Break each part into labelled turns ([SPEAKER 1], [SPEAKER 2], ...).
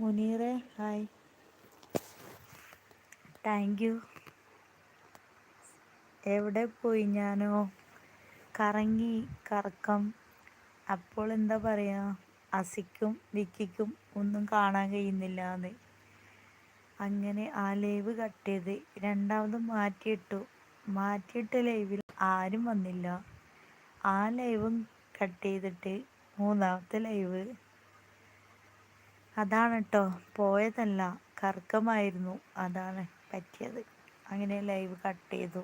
[SPEAKER 1] മുനീറെ hi. Thank you. എവിടെ പോയി ഞാനോ? കറങ്ങി കറക്കം. അപ്പോൾ എന്താ പറയുക അസിക്കും വിക്കിക്കും ഒന്നും കാണാൻ കഴിയുന്നില്ല എന്ന് അങ്ങനെ ആ ലൈവ് കട്ട് ചെയ്ത് രണ്ടാമത് മാറ്റിയിട്ടു. മാറ്റിയിട്ട ലൈവിൽ ആരും വന്നില്ല. ആ ലൈവും കട്ട് ചെയ്തിട്ട് മൂന്നാമത്തെ ലൈവ് അതാണ് കേട്ടോ പോയതല്ല. കറക്കമായിരുന്നു അതാണ് പറ്റിയത്. അങ്ങനെ ലൈവ് കട്ട് ചെയ്തു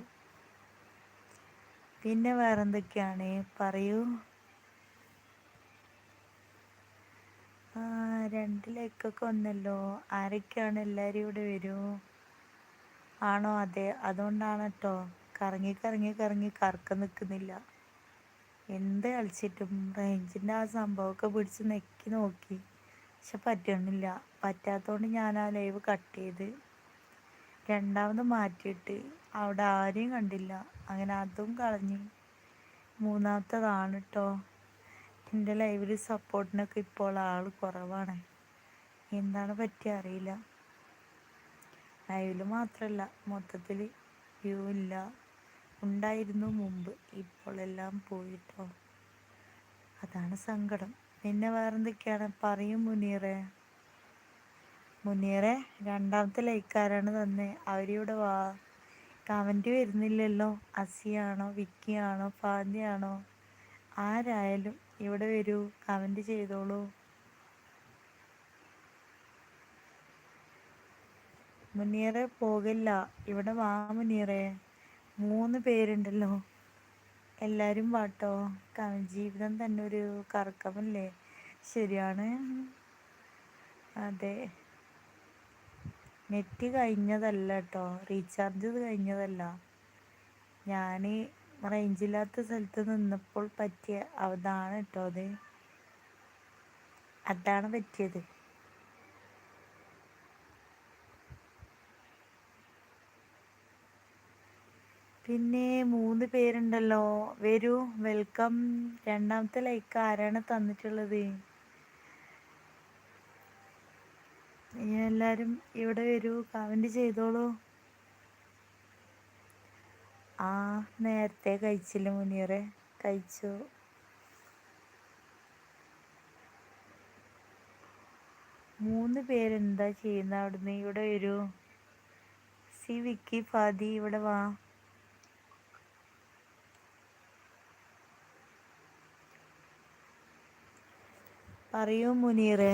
[SPEAKER 1] പിന്നെ വേറെന്തൊക്കെയാണ്? പറയൂ. രണ്ട് ലൈക്കൊക്കെ വന്നല്ലോ. ആരൊക്കെയാണ് എല്ലാവരും ഇവിടെ വരൂ? ആണോ? അതെ. അതുകൊണ്ടാണ് കേട്ടോ കറങ്ങി കറങ്ങി കറങ്ങി കറക്കം നിൽക്കുന്നില്ല. എന്ത് കളിച്ചിട്ടും റേഞ്ചിന്റെ ആ സംഭവമൊക്കെ പിടിച്ച് നെക്കി നോക്കി. പക്ഷെ പറ്റണില്ല. പറ്റാത്തതുകൊണ്ട് ഞാൻ ആ ലൈവ് കട്ട് ചെയ്ത് രണ്ടാമത് മാറ്റിയിട്ട് അവിടെ ആരെയും കണ്ടില്ല. അങ്ങനെ അതും കളഞ്ഞ് മൂന്നാമത്തതാണ് കേട്ടോ എന്റെ ലൈവിൽ സപ്പോർട്ടിനൊക്കെ ഇപ്പോൾ ആൾ കുറവാണ്. എന്താണ് പറ്റിയ അറിയില്ല. ലൈവിൽ മാത്രമല്ല മൊത്തത്തിൽ വ്യൂ ഇല്ല. ഉണ്ടായിരുന്നു മുമ്പ് ഇപ്പോൾ എല്ലാം പോയിട്ടോ അതാണ് സങ്കടം. പിന്നെ വേറെന്തൊക്കെയാണ്? പറയും മുനീറെ. മുനീറെ രണ്ടാമത്തെ ലൈക്കാരാണ് തന്നെ. അവരിവിടെ വാ. കമന്റ് വരുന്നില്ലല്ലോ. അസിയാണോ? വിക്കിയാണോ? ഫാന്തിയാണോ ആരായാലും ഇവിടെ വരൂ. കമന്റ് ചെയ്തോളൂ. മുനീറെ പോകില്ല. ഇവിടെ വാ മുനീറെ. മൂന്ന് പേരുണ്ടല്ലോ. എല്ലാവരും പാട്ടോ ജീവിതം തന്നെ ഒരു കറക്കമല്ലേ ശരിയാണ്. അതെ. നെറ്റ് കഴിഞ്ഞതല്ല കേട്ടോ റീചാർജ് കഴിഞ്ഞതല്ല. ഞാൻ റേഞ്ചില്ലാത്ത സ്ഥലത്ത് നിന്നപ്പോൾ പറ്റിയ അതാണ് കേട്ടോ അത്. അതാണ് പറ്റിയത്. പിന്നെ മൂന്ന് പേരുണ്ടല്ലോ. വരൂ വെൽക്കം രണ്ടാമത്തെ ലൈക്ക് ആരാണ് തന്നിട്ടുള്ളത്? എല്ലാവരും ഇവിടെ വരൂ കമന്റ് ചെയ്തോളൂ. ആ നേരത്തെ കഴിച്ചില്ല മുനിയറെ കഴിച്ചു. മൂന്ന് പേരെന്താ ചെയ്യുന്ന അവിടുന്ന്? ഇവിടെ വരൂ. സി വിക്കി ഫാദി ഇവിടെ വാ. പറയൂ മുനീറെ.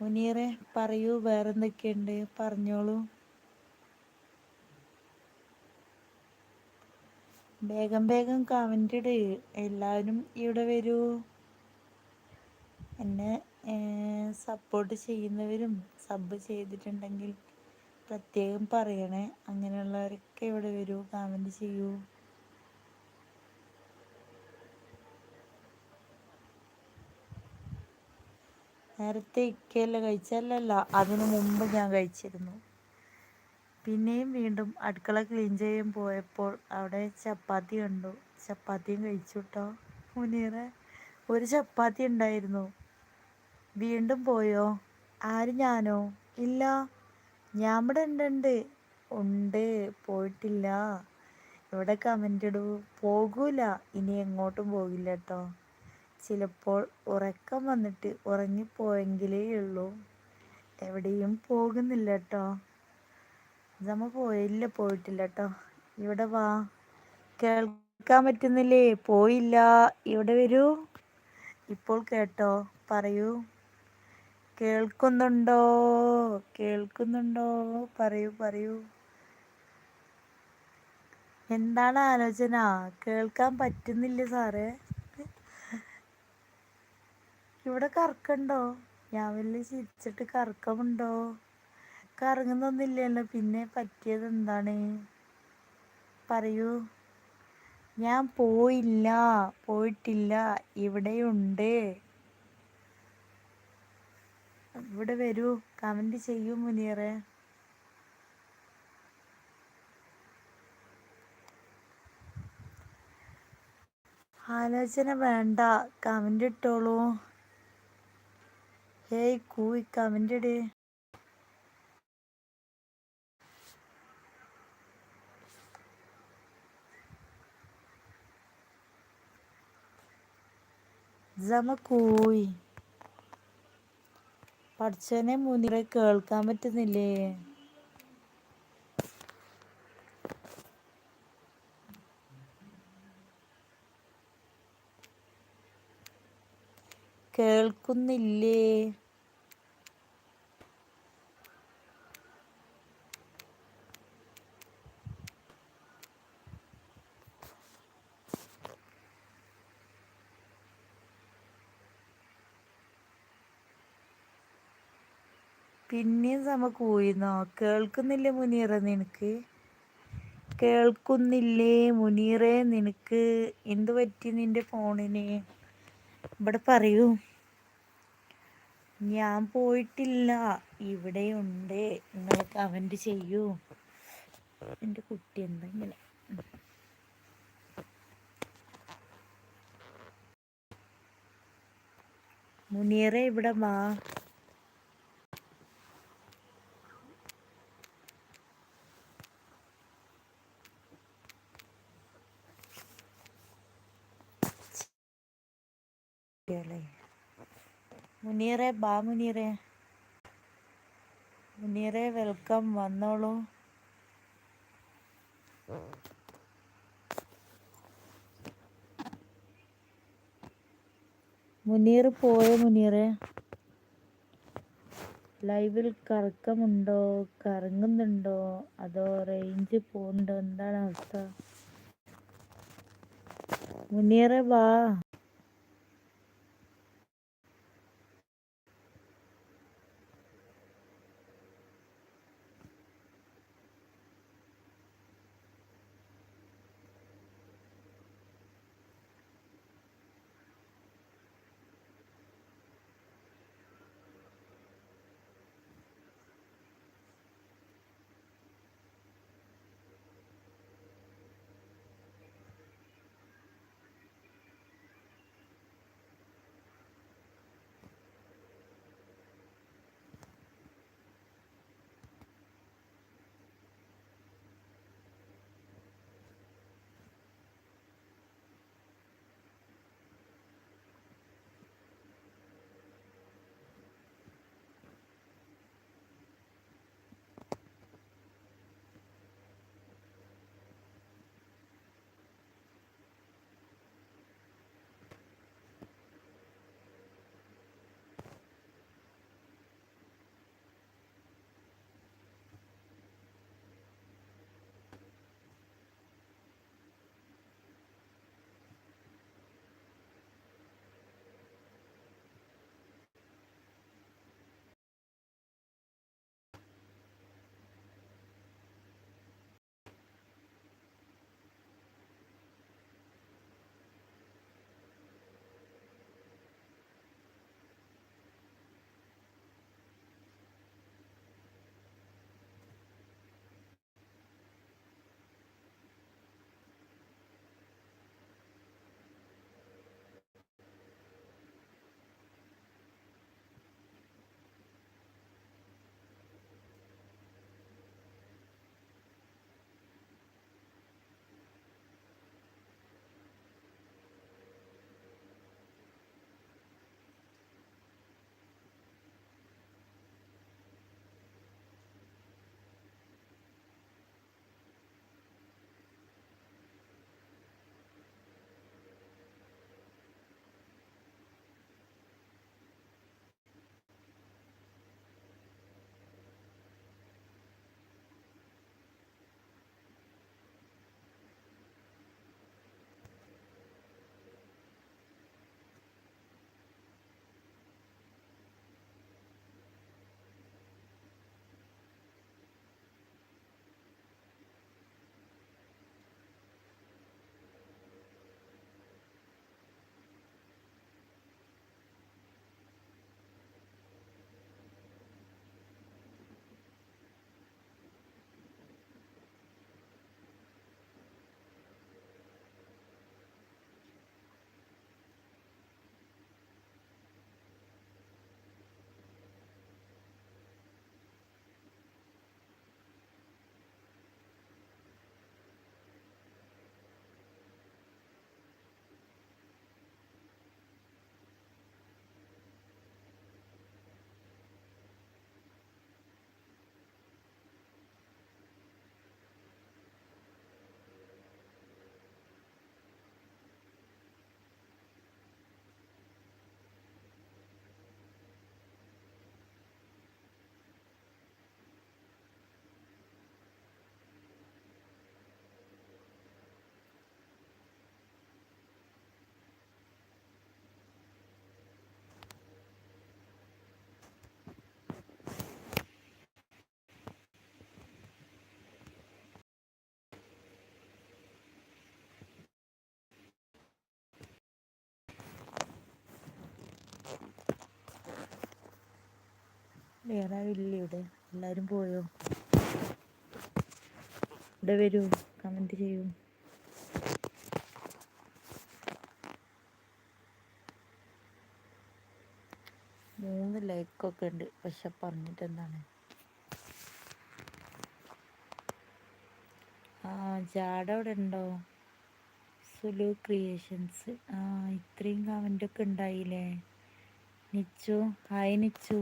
[SPEAKER 1] മുനീറെ പറയൂ വേറെന്തൊക്കെയുണ്ട്? പറഞ്ഞോളൂ. വേഗം വേഗം കമന്റ് ഇട്. എല്ലാവരും ഇവിടെ വരൂ. എന്നെ സപ്പോർട്ട് ചെയ്യുന്നവരും സബ് ചെയ്തിട്ടുണ്ടെങ്കിൽ പ്രത്യേകം പറയണേ. അങ്ങനെയുള്ളവരൊക്കെ ഇവിടെ വരൂ കമന്റ് ചെയ്യൂ. നേരത്തെ ഇക്കയല്ല കഴിച്ചല്ലല്ല അതിനു മുമ്പ് ഞാൻ കഴിച്ചിരുന്നു. പിന്നെയും വീണ്ടും അടുക്കള ക്ലീൻ ചെയ്യാൻ പോയപ്പോൾ അവിടെ ചപ്പാത്തി കണ്ടു. ചപ്പാത്തിയും കഴിച്ചു കേട്ടോ മുനീറെ ഒരു ചപ്പാത്തി ഉണ്ടായിരുന്നു. വീണ്ടും പോയോ? ആര് ഞാനോ? ഇല്ല. ഞാൻ ഇവിടെ ഉണ്ട് ഉണ്ട്. പോയിട്ടില്ല. ഇവിടെ കമന്റ് ഇടൂ. പോകൂല. ഇനി എങ്ങോട്ടും പോകില്ല കേട്ടോ ചിലപ്പോൾ ഉറക്കം വന്നിട്ട് ഉറങ്ങിപ്പോയെങ്കിലേ ഉള്ളൂ. എവിടെയും പോകുന്നില്ല കേട്ടോ നമ്മ പോയില്ല പോയിട്ടില്ല കേട്ടോ ഇവിടെ വാ. കേൾക്കാൻ പറ്റുന്നില്ലേ? പോയില്ല. ഇവിടെ വരൂ. ഇപ്പോൾ കേട്ടോ. പറയൂ. കേൾക്കുന്നുണ്ടോ? കേൾക്കുന്നുണ്ടോ? പറയൂ പറയൂ. എന്താണ് ആലോചന? കേൾക്കാൻ പറ്റുന്നില്ല സാറേ. ഇവിടെ കറക്കണ്ടോ? ഞാൻ വലിയ ചിരിച്ചിട്ട് കറക്കമുണ്ടോ? കറങ്ങുന്നൊന്നുമില്ലല്ലോ. പിന്നെ പറ്റിയത് എന്താണ്? പറയൂ. ഞാൻ പോയില്ല. പോയിട്ടില്ല. ഇവിടെയുണ്ട്. ഇവിടെ വരൂ. കമന്റ് ചെയ്യൂ മുനീറെ. ആലോചന വേണ്ട. കമന്റ് ഇട്ടോളൂ. ഹേയ് കൂയി കമന്റ് ഇട് കൂയി പഠിച്ചനെ മുനിറെ കേൾക്കാൻ പറ്റുന്നില്ലേ? കേൾക്കുന്നില്ലേ പിന്നെയും സമ കൂയിന്നോ? കേൾക്കുന്നില്ലേ മുനീറ നിനക്ക്? കേൾക്കുന്നില്ലേ മുനീറേ നിനക്ക്? എന്ത് പറ്റി നിന്റെ ഫോണിന്? ഇവിടെ പറയൂ. ഞാൻ പോയിട്ടില്ല. ഇവിടെയുണ്ട്. നിങ്ങൾ കമന്റ് ചെയ്യൂ. എന്റെ കുട്ടി എന്താ ഇങ്ങനെ? മുനിയറെ ഇവിടെ മാ കുട്ടികളെ മുനീറെ ബാ മുനീറെ. മുനീറെ വെൽക്കം വന്നോളൂ. മുനീർ പോയോ മുനീറെ? ലൈവിൽ കറക്കമുണ്ടോ? കറങ്ങുന്നുണ്ടോ? അതോ റേഞ്ച് പോകുന്നുണ്ടോ എന്താണ് അവസ്ഥ? മുനീറെ വാ വേറെ ഇല്ല ഇവിടെ. എല്ലാവരും പോയോ? ഇവിടെ വരൂ കമന്റ് ചെയ്യൂ. മൂന്ന് ലൈക്കൊക്കെ ഉണ്ട് പക്ഷെ പറഞ്ഞിട്ട് എന്താണ്? ആ ജാട അവിടെ ഉണ്ടോ? സുലു ക്രിയേഷൻസ് ആ ഇത്രയും കമന്റൊക്കെ ഉണ്ടായില്ലേ? നിച്ചു ഹായ് നിച്ചു.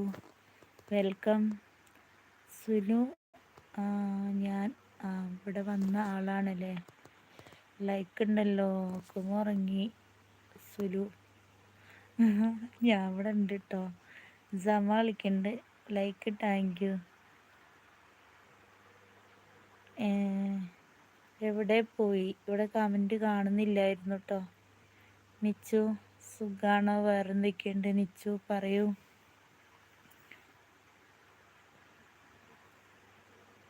[SPEAKER 1] വെൽക്കം സുനു ഞാൻ ഇവിടെ വന്ന ആളാണല്ലേ? ലൈക്ക് ഉണ്ടല്ലോ. കുമുറങ്ങി സുലു ഞാൻ ഇവിടെ ഉണ്ട് കേട്ടോ ജമ ലൈക്ക് താങ്ക് യു എവിടെ പോയി? ഇവിടെ കമന്റ് കാണുന്നില്ലായിരുന്നു കേട്ടോ നിച്ചു സുഖാണോ? വേറെ എന്തൊക്കെയുണ്ട്? നിച്ചു പറയൂ.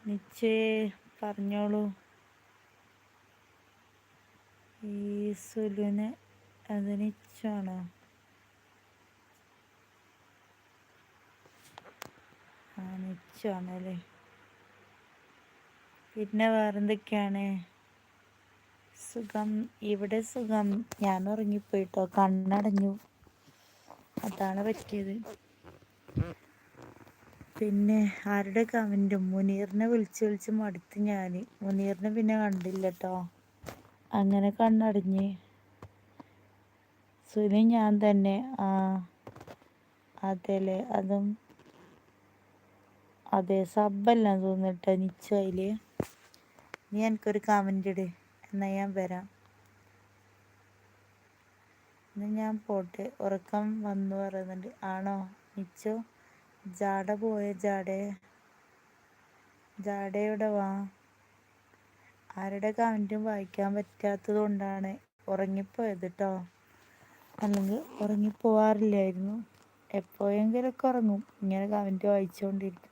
[SPEAKER 1] നിച്ചേ പറഞ്ഞോളൂ. ഈ സുലുന് അത് നിച്ചാണോ? ആ നിച്ചാണല്ലേ. പിന്നെ വേറെന്തൊക്കെയാണ്? സുഖം ഇവിടെ സുഖം. ഞാൻ ഉറങ്ങിപ്പോയിട്ടോ കണ്ണടഞ്ഞു. അതാണ് പറ്റിയത്. പിന്നെ ആരുടെ കമന്റും? മുനീറിനെ വിളിച്ച് വിളിച്ച് മടുത്ത് ഞാൻ മുനീറിനെ പിന്നെ കണ്ടില്ല കേട്ടോ അങ്ങനെ കണ്ണടഞ്ഞ്. സുനി ഞാൻ തന്നെ ആ അതെല്ലേ അതും അതെ സബ്ബല്ല തോന്നിട്ട് നിച്ചു അതിൽ നീ എനിക്കൊരു കമന്റ് ഇട്. എന്നാൽ ഞാൻ വരാം. എന്നാൽ ഞാൻ പോട്ടെ. ഉറക്കം വന്നു പറയുന്നുണ്ട്. ആണോ? നിച്ചു? ജാട പോയ ജാടേ. ജാടയുടെ വാ? ആരുടെ കമന്റും വായിക്കാൻ പറ്റാത്തത് കൊണ്ടാണ് ഉറങ്ങിപ്പോയത് കേട്ടോ അല്ലെങ്കിൽ ഉറങ്ങിപ്പോവാറില്ലായിരുന്നു. എപ്പോഴെങ്കിലൊക്കെ ഉറങ്ങും. ഇങ്ങനെ കമന്റ് വായിച്ചുകൊണ്ടിരിക്കും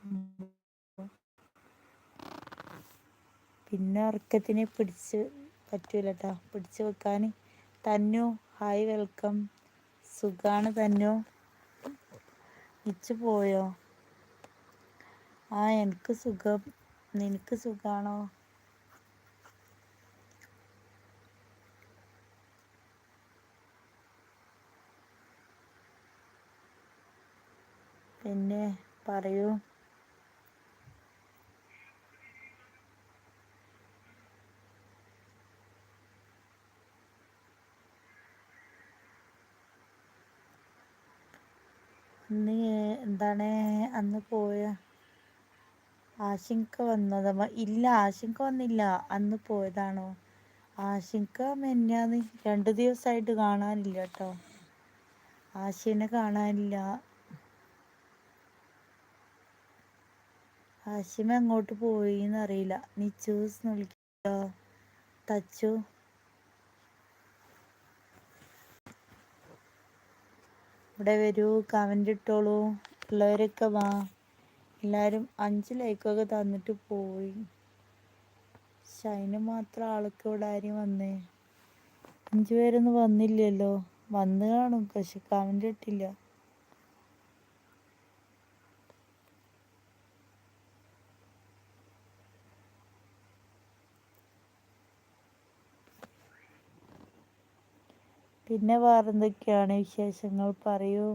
[SPEAKER 1] പിന്നെ ഉറക്കത്തിനെ പിടിച്ച് പറ്റൂല കേട്ടോ പിടിച്ചു വെക്കാൻ തന്നു. Hi welcome. സുഖാണ് തന്നു. ഇച്ച് പോയോ? ആ എനിക്ക് സുഖം. നിനക്ക് സുഖാണോ? പിന്നെ പറയൂ. അന്ന് എന്താണ് അന്ന് പോയ ആശങ്ക വന്നത്? ഇല്ല ആശങ്ക വന്നില്ല. അന്ന് പോയതാണോ? ആശങ്ക മെന്നാന്ന് രണ്ട് ദിവസമായിട്ട് കാണാനില്ല കേട്ടോ ആശിനെ കാണാനില്ല. ആശിമ എങ്ങോട്ട് പോയി എന്നറിയില്ല നിച്ചൂസ് നോക്കിയോ തച്ചു. ഇവിടെ വരൂ കമന്റ് ഇട്ടോളൂ. ഉള്ളവരൊക്കെ വാ. എല്ലാവരും അഞ്ച് ലൈക്കൊക്കെ തന്നിട്ട് പോയി. ഷൈന് മാത്രം ആൾക്ക് ഇവിടെ ആരും വന്നേ? അഞ്ചു പേരൊന്നും വന്നില്ലല്ലോ. വന്ന് കാണും. പക്ഷെ കമന്റ് ഇട്ടില്ല. പിന്നെ വേറെന്തൊക്കെയാണ് വിശേഷങ്ങൾ? പറയൂ.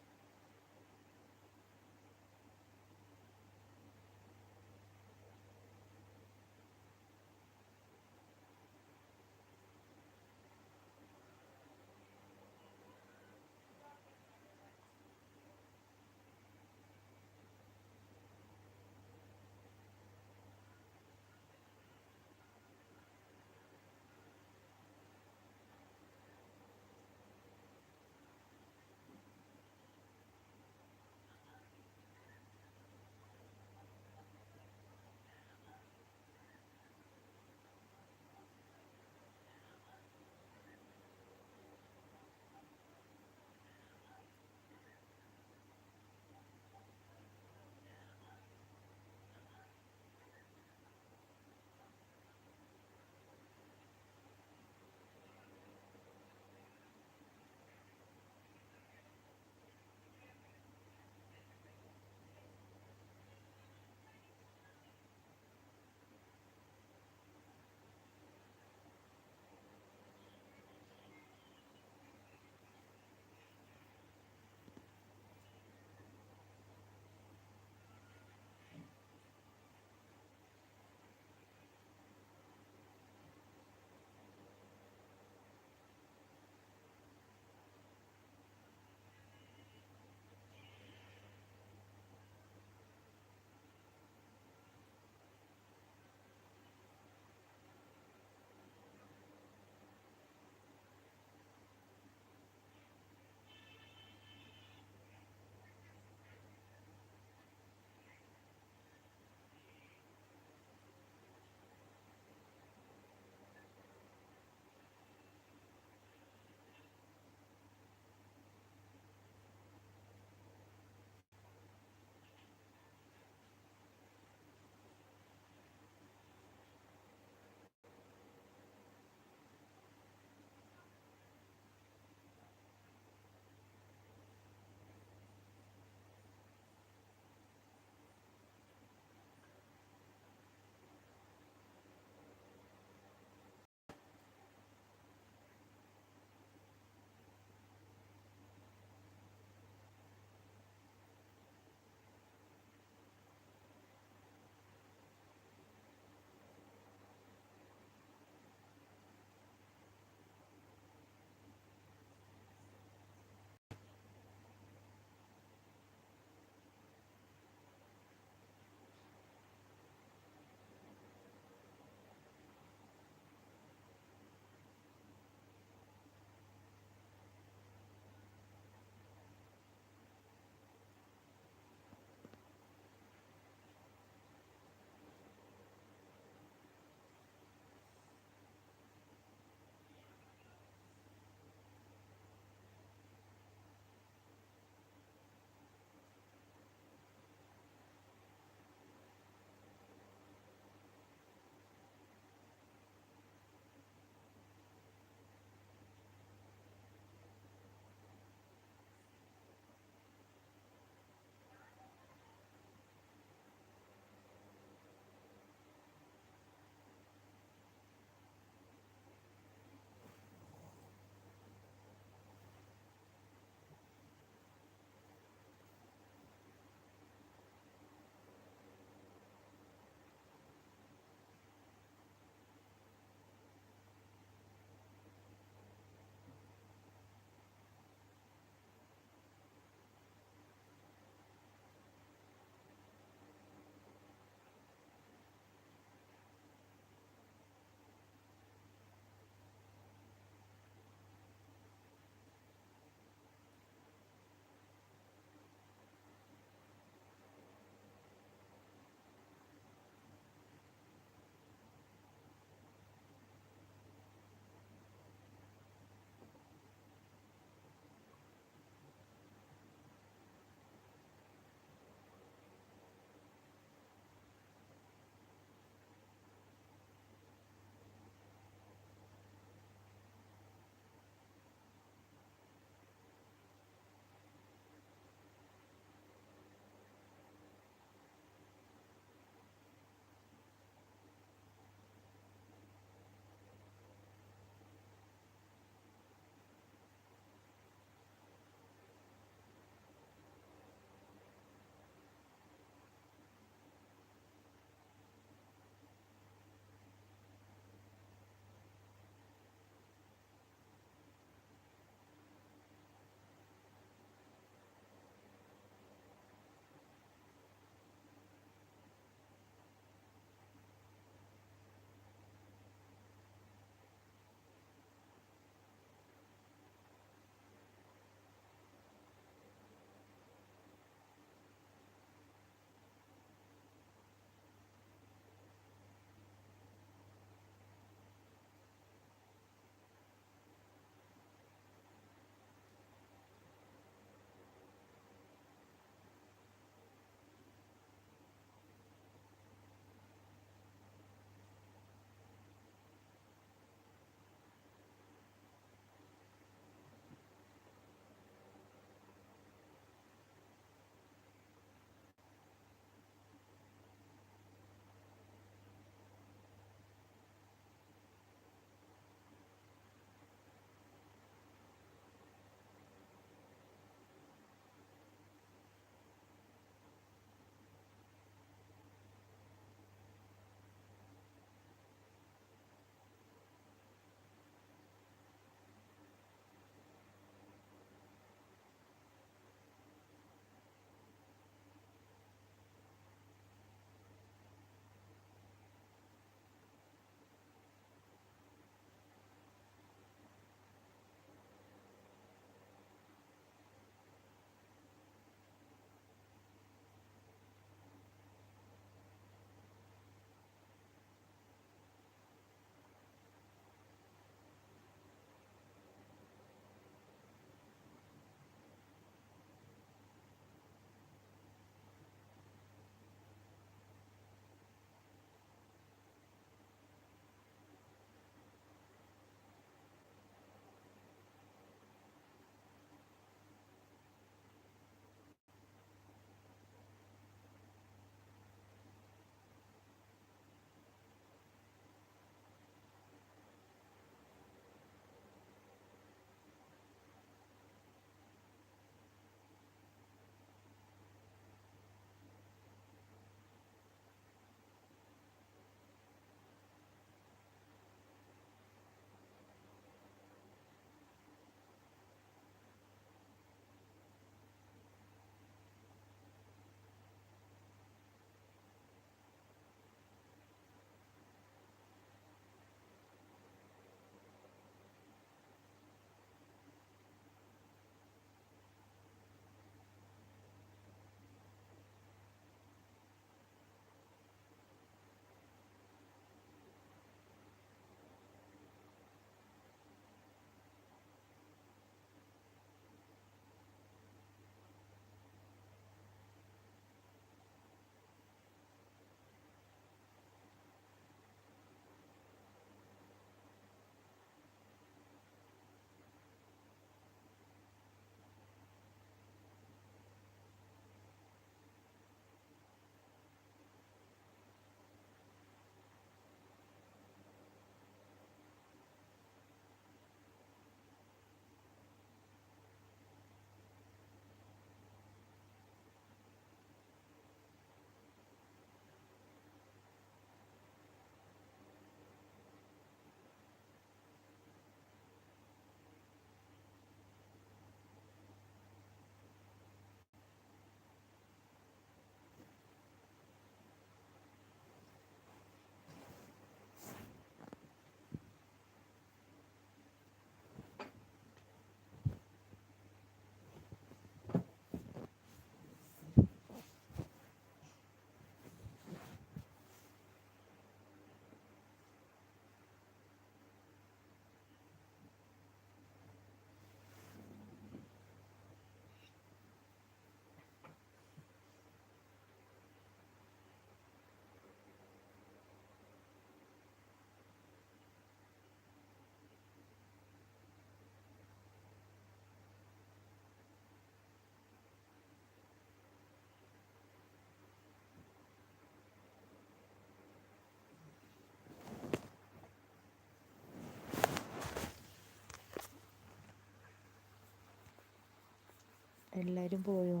[SPEAKER 1] എല്ലാവരും പോയോ?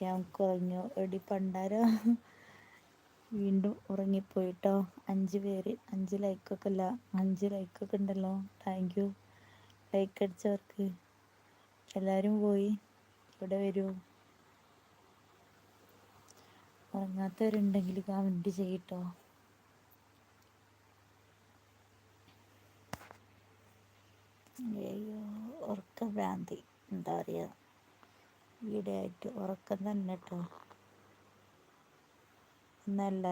[SPEAKER 1] ഞാൻ കുറഞ്ഞു. എടി പണ്ടാര. വീണ്ടും ഉറങ്ങിപ്പോയിട്ടോ? അഞ്ച് പേര്. അഞ്ച് ലൈക്കൊക്കെ അല്ല അഞ്ച് ലൈക്കൊക്കെ ഉണ്ടല്ലോ. താങ്ക് യു ലൈക്ക് അടിച്ചവർക്ക്. എല്ലാവരും പോയി. ഇവിടെ വരൂ. ഉറങ്ങാത്തവരുണ്ടെങ്കിൽ കമന്റ് ചെയ്യട്ടോ. ഉറക്ക ഭ്രാന്തി. എന്താ പറയുക ഈടെ ആയിട്ട് ഉറക്കം തന്നെ കേട്ടോ ഇന്നെല്ലാവരും